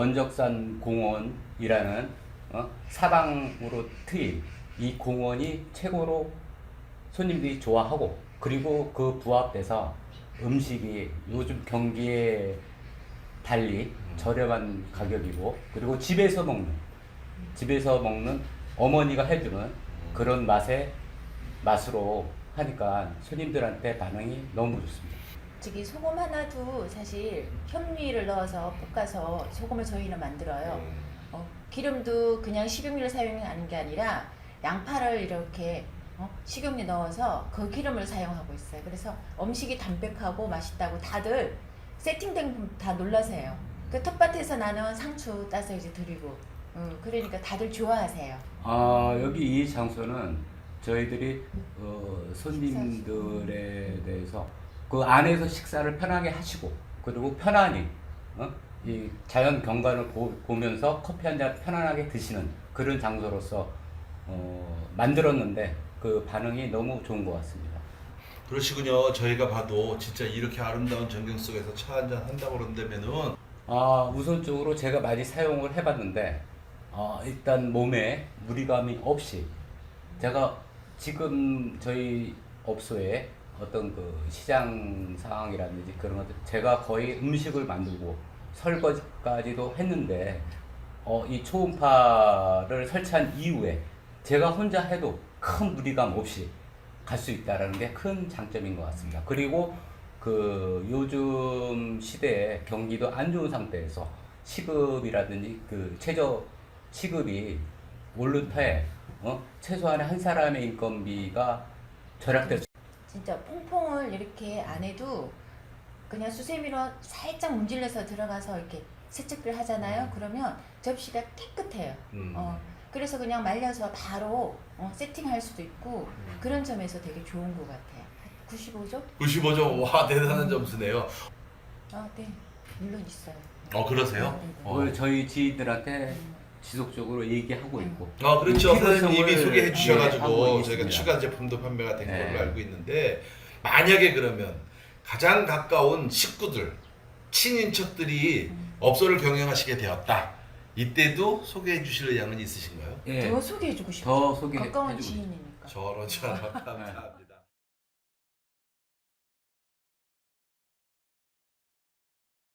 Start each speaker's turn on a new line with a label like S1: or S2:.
S1: 원적산 공원이라는 어? 사방으로 트인 이 공원이 최고로 손님들이 좋아하고 그리고 그 부합돼서 음식이 요즘 경기에 달리 저렴한 가격이고 그리고 집에서 먹는 집에서 먹는 어머니가 해주는 그런 맛의 맛으로 하니까 손님들한테 반응이 너무 좋습니다.
S2: 저기 소금 하나도 사실 현미를 넣어서 볶아서 소금을 저희는 만들어요. 어, 기름도 그냥 식용유를 사용하는 게 아니라 양파를 이렇게 어, 식용유 넣어서 그 기름을 사용하고 있어요. 그래서 음식이 담백하고 맛있다고 다들 세팅된 분다 놀라세요. 그 텃밭에서 나는 상추 따서 이제 드리고, 음, 그러니까 다들 좋아하세요.
S1: 아 여기 이 장소는 저희들이 어, 손님들에 대해서 그 안에서 식사를 편하게 하시고 그리고 편안히 어? 이 자연 경관을 보, 보면서 커피 한 잔 편안하게 드시는 그런 장소로서 어, 만들었는데 그 반응이 너무 좋은 것 같습니다.
S3: 그러시군요. 저희가 봐도 진짜 이렇게 아름다운 전경 속에서 차 한 잔 한다고 그런다면은
S1: 아, 우선적으로 제가 많이 사용을 해봤는데, 아, 일단 몸에 무리감이 없이, 제가 지금 저희 업소에 어떤 그 시장 상황이라든지 그런 것들, 제가 거의 음식을 만들고 설거지까지도 했는데, 어, 이 초음파를 설치한 이후에 제가 혼자 해도 큰 무리감 없이 갈 수 있다라는 게 큰 장점인 것 같습니다. 그리고 그 요즘 시대에 경기도 안 좋은 상태에서 시급이라든지 그 최저 시급이 오른 터에 어? 최소한의 한 사람의 인건비가 절약될 수
S2: 진짜 퐁퐁을 이렇게 안 해도 그냥 수세미로 살짝 문질러서 들어가서 이렇게 세척들 하잖아요. 그러면 접시가 깨끗해요.
S3: 음.
S2: 어, 그래서 그냥 말려서 바로 어, 세팅할 수도 있고 그런 점에서 되게 좋은 것 같아요. 95점?
S3: 95점 와 대단한 점수네요.
S2: 아, 네. 물론 있어요.
S3: 어 그러세요?
S2: 네, 네, 네.
S3: 어.
S1: 오늘 저희 지인들한테 지속적으로 얘기하고 있고
S3: 아 그렇죠.
S1: 그
S3: 사장님 이미
S1: 필요성을
S3: 소개해 주셔가지고 저희가
S1: 있습니다.
S3: 추가 제품도 판매가 된
S1: 네.
S3: 걸로 알고 있는데 만약에 그러면 가장 가까운 식구들 친인척들이 업소를 경영하시게 되었다. 이때도 소개해 주실 의향은 있으신가요?
S1: 예,
S2: 더 소개해 주고 싶어.
S1: 더 소개해
S2: 가까운
S1: 주고
S2: 지인이니까.
S3: 저런 저런 감사합니다.